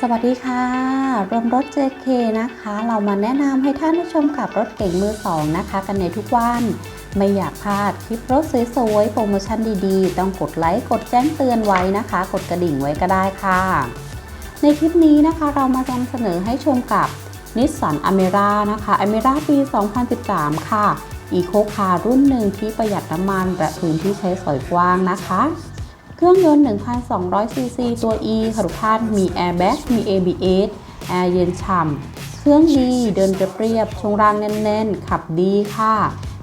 สวัสดีค่ะ รวมรถ JK นะคะ เรามาแนะนำให้ท่านผู้ชมขับรถเก่งมือสองนะคะ กันในทุกวัน ไม่อยากพลาดคลิปรถสวยๆโปรโมชั่นดีๆ ต้องกดไลค์กดแจ้งเตือนไว้นะคะ กดกระดิ่งไว้ก็ได้ค่ะ ในคลิปนี้นะคะเรามานำเสนอให้ชมกับนิสสันอเมร่านะคะอเมร่าปี 2013 ค่ะ อีโคคาร์รุ่นหนึ่งที่ประหยัดน้ำมันและพื้นที่ใช้สอยกว้างนะคะ เครื่องยนต์ 1,200ซีซีตัว E ค่ะทุกท่าน มีแอร์แบ็กมี ABS แอร์เย็นฉ่ำ เครื่องดี เดินเรียบๆช่วงล่างแน่นๆ ขับดีค่ะ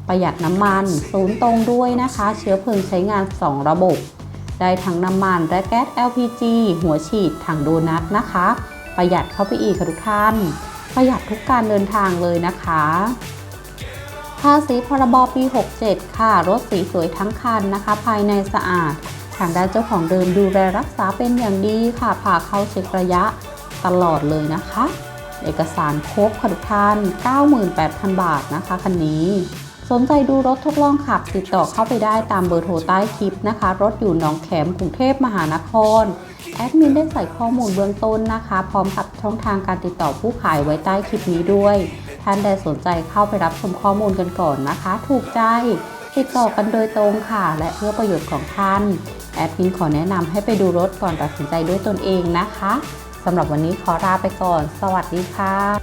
ประหยัดน้ำมัน ศูนย์ตรงด้วยนะคะ เชื้อเพลิงใช้งาน 2 ระบบ ได้ทั้งน้ำมันและแก๊ส LPG หัวฉีดถังโดนัทนะคะ ประหยัดเข้าไปอีกค่ะทุกท่าน ประหยัดทุกการเดินทางเลยนะคะภาษีพรบปี 67 ค่ะ รถสีสวยทั้งคันนะคะ ภายในสะอาดางด้านเจ้าของเดิมดูแลรักษาเป็นอย่างดีค่ะพาเข้าเช็คระยะตลอดเลยนะคะ เอกสารครบค่ะทุกท่าน 98,000 บาทนะคะคันนี้สนใจดูรถทดลองขับ ติดต่อเข้าไปได้ตามเบอร์โทรใต้คลิปนะคะ รถอยู่หนองแขมกรุงเทพมหานคร แอดมินได้ใส่ข้อมูลเบื้องต้นนะคะ พร้อมกับช่องทางการติดต่อผู้ขายไว้ใต้คลิปนี้ด้วย ท่านใดสนใจเข้าไปรับชมข้อมูลกันก่อนนะคะ ถูกใจติดต่อกันโดยตรงค่ะ และเพื่อประโยชน์ของท่าน แอดมินขอแนะนำให้ไปดูรถก่อนตัดสินใจด้วยตนเองนะคะสำหรับวันนี้ขอลาไปก่อน สวัสดีค่ะ